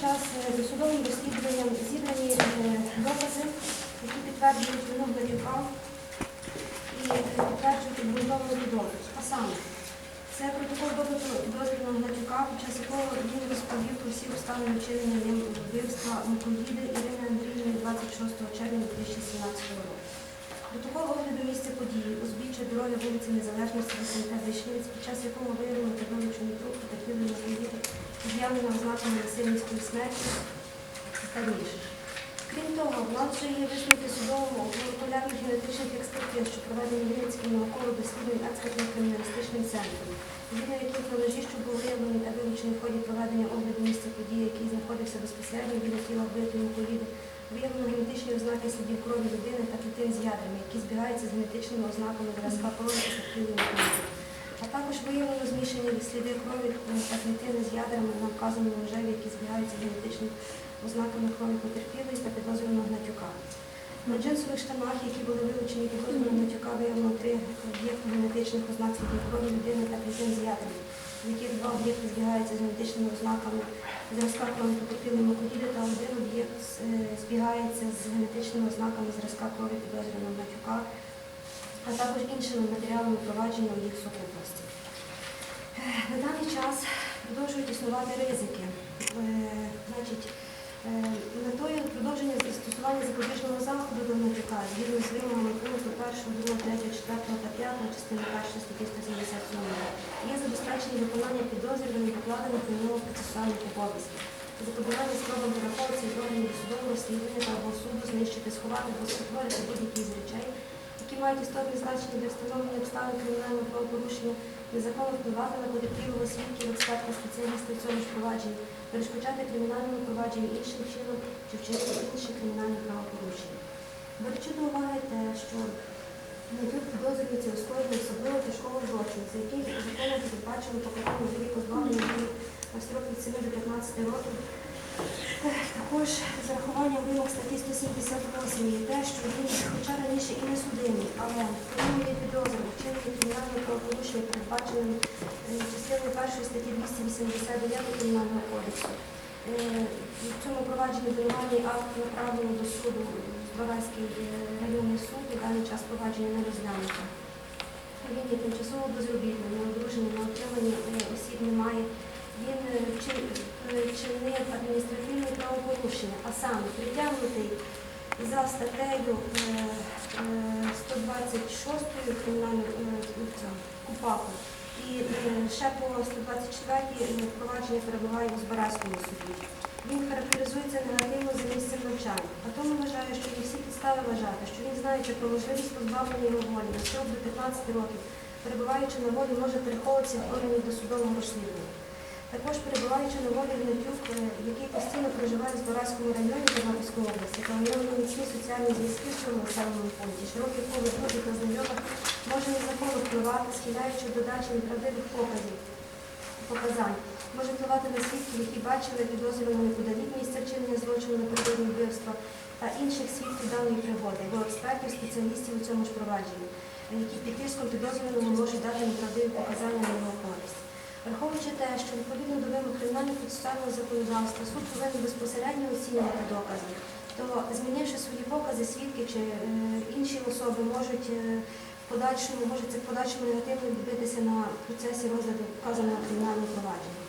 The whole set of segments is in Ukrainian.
час е, досудовим розслідуванням зібрані е, докази, які підтверджують вину Гладюка і е, підтверджують обґрунтовану підозру. А саме, це протокол допиту підозрюваного Гладюка, під час якого він розповів про всі обставини вчинення ним вбивства Миколіди Ірини Андріївни 26 червня 2017 року. Місця події, узбіччя дороги вулиці Незалежності до СМТ Вишнівець, під час якого виявлено підвищений труп потерпілої Миколіди, з'явлено ознаками насильницької смерті та інше. Крім того, вже є висновки судового молекулярних генетичних експертиз, що проведені Вінницьким науково-дослідним експертно-криміналістичним центром, згідно яких належі, що був виявлений та вилучений в ході проведення огляду місця події, який знаходився безпосередньо біля тіла вбитої Миколіди, виявлено генетичні ознаки слідів крові людини та клітин з ядрами, які збігаються з генетичними ознаками зразка крові потерпілої Миколіди. А також виявлено змішані сліди крові та клітини з ядрами на вказаному ножеві, які збігаються з генетичними ознаками крові потерпілої та підозрюваного Гнатюка. На джинсових штанах, які були вилучені підозрюваного Гнатюка, виявлено три об'єкти генетичних ознак слідів крові людини та клітин з ядрами, з яких два об'єкти збігаються з генетичними ознаками зразка крові потерпілої Мокодіди та один об'єкт е, збігається з генетичними ознаками зразка крові підозрюваного матюка, а також іншими матеріалами провадження у їх сукупності. Е, На даний час продовжують існувати ризики. Е, Значить, метою продовження застосування запобіжного заходу до Гнатюка згідно з вимогами пункту 1, 2, 3, 4 та 5 частини 1 статті 177 є забезпечення виконання підозрюваних покладених на нього процесуальних обов'язків. Запобігання спробам переховуватися від органів судового розслідування та або суду знищити, сховати або спотворити будь-які з речей, мають істотне значення для встановлення обставин кримінального правопорушення, незаконно впливати на потерпілого свідків, експерта, спеціаліста в цьому ж провадженні, перешкоджати кримінальному провадженню іншим чином чи вчинити інші кримінальні правопорушення. Беручи до уваги те, що Гнатюк підозрюється у скоєнні особливо тяжкого злочину, за який законом передбачено покарання в віку позбавлення від 7 до 15 років. Е, Також з урахуванням вимог статті 178 є те, що він, хоча раніше і не судимий, але коли є підозри у вчиненні кримінального правопорушення, передбаченим е, частиною першої статті 289 Кримінального кодексу. Е, В цьому провадженні обвинувальний акт направлено до суду е, районний суд, і даний час провадження не розглянуто. Він є тимчасово безробітним, не одружений, на отриманні осіб немає. Він е, вчи- е, адміністративне правопорушення, а саме притягнутий за статтею е, е, 126 кримінального е, КУПАПу. І е, ще по 124 провадження перебуває у Збаразькому суді. Він характеризується негативно за місцем навчання. А тому вважаю, що є всі підстави вважати, що він, знаючи про можливість позбавлення його волі на до 15 років, перебуваючи на волі, може переховуватися в органів досудового розслідування. Також перебуваючи на волі Гнатюк, який постійно проживає в Збаразькому районі Тернопільської області, та у нього міцні соціальні зв'язки в цьому населеному пункті, широкий коло друзів та знайомих може незаконно впливати, схиляючи до дачі неправдивих показів, показань, може впливати на свідків, які бачили підозрюваного неподалік місця вчинення злочину напередодні вбивства та інших свідків даної пригоди, або експертів, спеціалістів у цьому ж провадженні, які під тиском підозрюваного можуть дати неправдиві показання на його користь. Враховуючи те, що відповідно до вимог кримінального процесуального законодавства суд повинен безпосередньо оцінювати докази, то змінивши свої покази, свідки чи е, інші особи можуть е, в подальшому, може це в подальшому негативно відбитися на процесі розгляду вказаного кримінального провадження.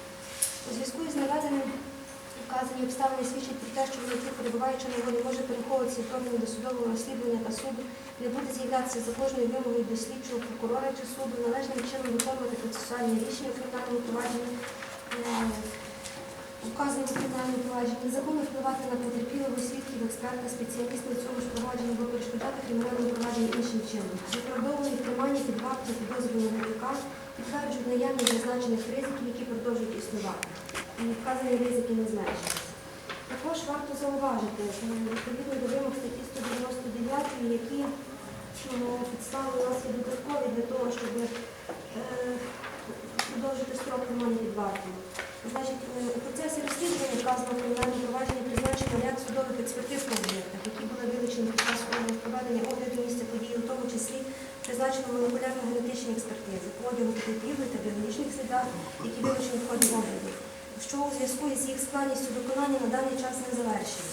У зв'язку із наведеним вказані обставини свідчать про те, що Гнатюк, перебуваючи на волі, може переховуватися від до досудового розслідування та суду, не буде з'являтися за кожною вимогою до слідчого прокурора чи суду, належним чином виконувати процесуальні рішення у кримінальному провадженні, е, указані в кримінальному провадженні, незаконно впливати на потерпілого свідків, експерта, спеціаліста у цьому ж провадженні або перешкоджати кримінальному провадженні іншим чином. Виправдовує тримання під вартою підозрюваного Гнатюка, підтверджують наявність зазначених ризиків, які продовжують існувати. І вказані ризики не зменшуються. Також варто зауважити, що відповідно до вимог статті 199, які підстави у нас є додаткові для того, щоб е, продовжити строк тримання під вартою. Значить, е, у процесі розслідування вказаного кримінального провадження призначено ряд судових експертиз по об'єктах, які були вилучені під час проведення огляду місця події, у тому числі призначено молекулярно-генетичні експертизи по одягу потерпілої та біологічних слідах, які вилучені в ході огляду. що у зв'язку із їх складністю виконання на даний час не завершені.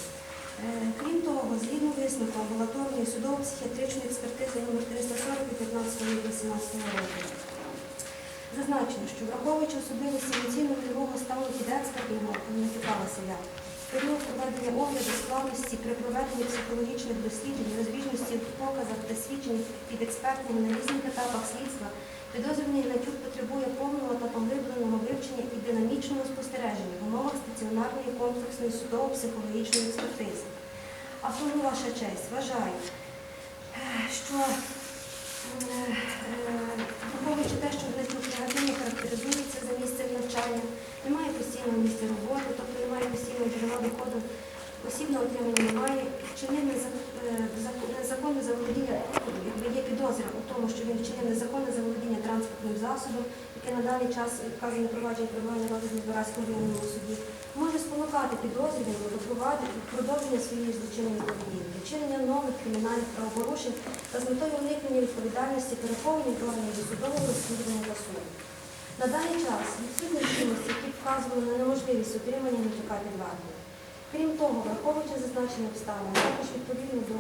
Е, Крім того, згідно висновку амбулаторної судово-психіатричної експертизи номер 340 від 15 липня 2017 року, зазначено, що враховуючи особливості емоційно-вольового стану під експертного Микита Василя, період проведення огляду складності при проведенні психологічних досліджень, розбіжності в показах та свідчень під експертами на різних етапах слідства, підозрюваний Гнатюк потребує повного та поглибленого вивчення і динамічного спостереження в умовах стаціонарної комплексної судово-психологічної експертизи. А тому, ваша честь, вважаю, е, що враховуючи те, що Гнатюк негативно характеризується за місцем навчання, немає постійного місця роботи, тобто немає постійного джерела доходу, осібного отримання немає, незак- е, зак- незаконне заволодіння, якби є підозра у тому, що він вчинив незаконне заволодіння транспортним засобом, яке на даний час вказане провадження розгляді в Бараському районному суді, може спонукати підозрюваного до провади- продовження своєї злочинної поведінки, вчинення нових кримінальних правопорушень та з метою уникнення відповідальності переховані органів до судового розслідування та суду. На даний час відсутні чинності, які вказували на неможливість отримання під вартою. Крім того, враховуючи зазначені обставини, також відповідно до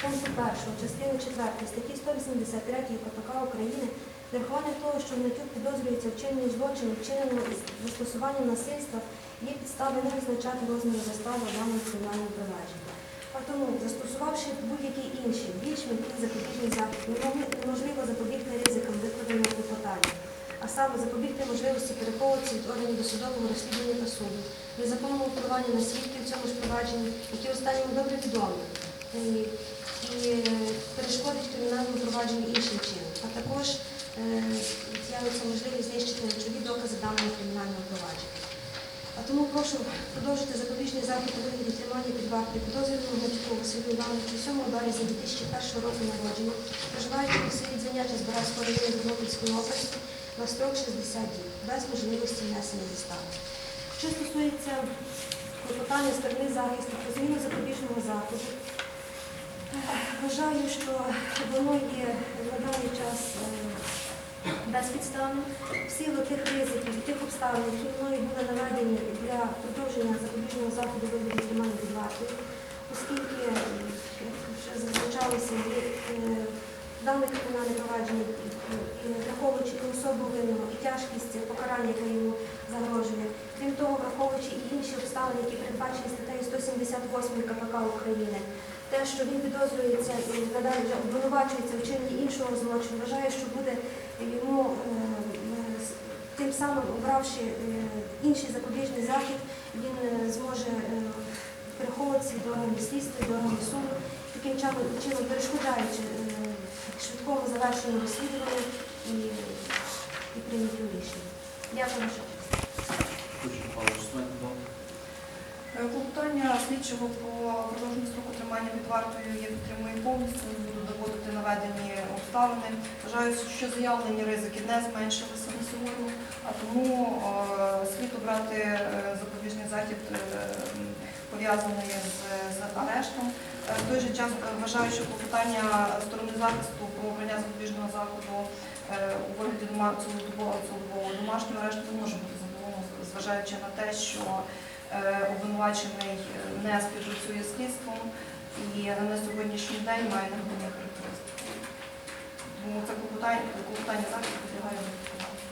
пункту 1 частини 4 статті 183 КПК України, з врахуванням того, що Гнатюк підозрюється вчиненні злочину, вчиненого із застосуванням насильства, є підстави не визначати розміру застави в даному кримінальному провадженні. А тому, застосувавши будь-який інший, більш м'який запобіжний захід, неможливо запобігти ризикам викладеного клопотання, а саме запобігти можливості переховуватися від органів досудового розслідування та суду, незаконному впливанню на свідків в цьому ж провадженні, які останньому добре відомі, і, е, перешкодить кримінальному провадженню іншим чином, а також е, з'явиться можливість знищити речові докази даного кримінального провадження. А тому прошу продовжити запобіжний захід у вигляді тримання під вартою підозрюваного Гнатюку Василю Івановичу 7 березня 2001 року народження, проживаючи у селі Дзеняча з Бараського району Тернопільської області на строк 60 діб, без можливості внесення застави. Що стосується клопотання сторони захисту про зміну запобіжного заходу, вважаю, що воно є на даний час безпідставним в силу тих ризиків тих обставин, які мною були наведені для продовження запобіжного заходу вигляді тримання під вартою, оскільки, е, вже зазначалося, е, дане кримінальне провадження, е, враховуючи особу винного і тяжкість покарання, яке йому загрожує, крім того, враховуючи і інші обставини, які передбачені статтею 178 КПК України, те, що він підозрюється і надалі обвинувачується в вчиненні іншого злочину, вважаю, що буде йому е, с- тим самим обравши е, інший запобіжний захід, він е, зможе переховуватися від органів слідства, до органів суду, таким чином, чином перешкоджаючи швидкому завершенню розслідування і, і прийняттю рішення. Дякую, що. Клопотання слідчого про продовження строку тримання під вартою я підтримую повністю, доводити наведені обставини. Вважаю, що заявлені ризики не зменшилися на сьогодні, а тому е, слід обрати е, запобіжний захід е, пов'язаний з, з арештом. В той же час вважаю, що клопотання сторони захисту про обрання запобіжного заходу у вигляді цілодобового домашнього арешту не може бути задоволено, зважаючи на те, що обвинувачений не співпрацює з слідством і на сьогоднішній день має негативні характеристики. Тому це клопотання, клопотання захисту підлягає відповідальності.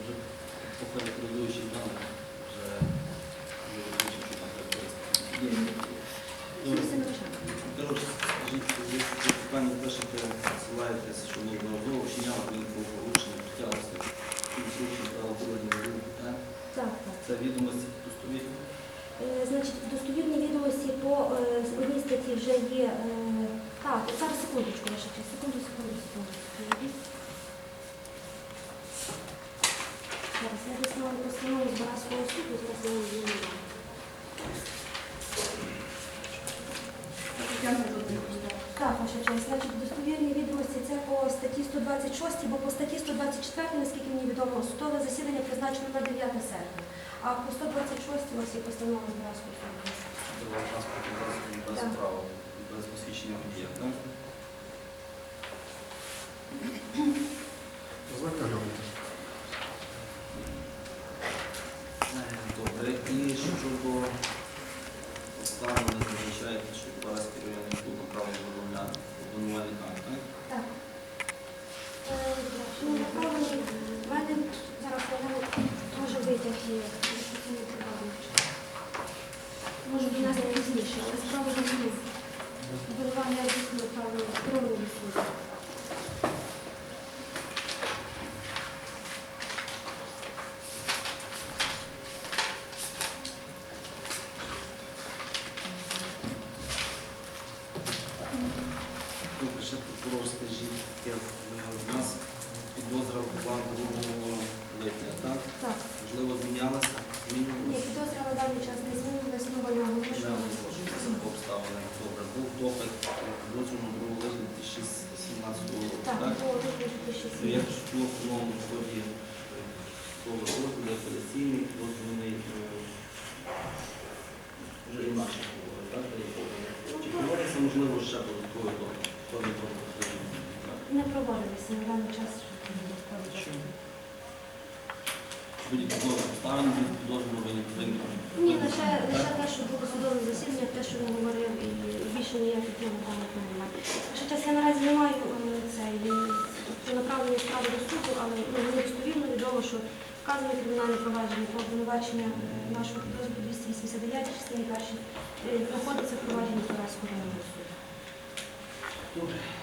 Вже походить предыдущий даний, вже що там характеристики. Скажіть, ви посилаєтесь, що неодноразово вчиняли служби правоохоронних рук, так? Так, так. Це відомості достовірні? Е, Значить, достовірні відомості по е, одній вже є. е, Так, зараз секундочку, ваша честь. Секунду, секунду, секунду. Зараз я дізнала постанову з Бараського суду, зараз я її не дам. Так, ваша честь. Значить, достовірні відомості це по статті 126, бо по статті 124, наскільки мені відомо, судове засідання призначено на 9 серпня. А по 126 у вас є постанова з Бараського суду. Це визначення об'єкта. Добре. І щодо обставини зазначаєте, що Параський районний клуб направив планувальний акт, так? Так. Е, ну, направлений. В мене зараз я можу витяг є. Таке, е, у нас підозра була 2 липня, так? Так. Можливо, змінялася? Ні, підозра на даний час не змінилась, ну вона оголошується по. Добре, був допит підозрюваного 2 липня 2017 року, Так, так? було То 2007. як ж в новому ході того розгляду апеляційний, підозрюваний е, вже інакше говорить, так? Чи проводиться, можливо, ще додатковий допит? Хто не проводить? Не проводилися на даний час. Будь-які нові обставини від підозрюваного ви не повинні. Ні, лише, лише те, що було судове засідання, те, що він говорив, і більше ніяких нових даних немає. Якщо час я наразі не маю е, цей е, направлення справи до суду, але ну, мені достовірно відомо, що вказане кримінальне провадження про обвинувачення е, нашого підрозділу 289 частині першій е, знаходиться в провадженні Караського районного суду. Добре. Захисники, якщо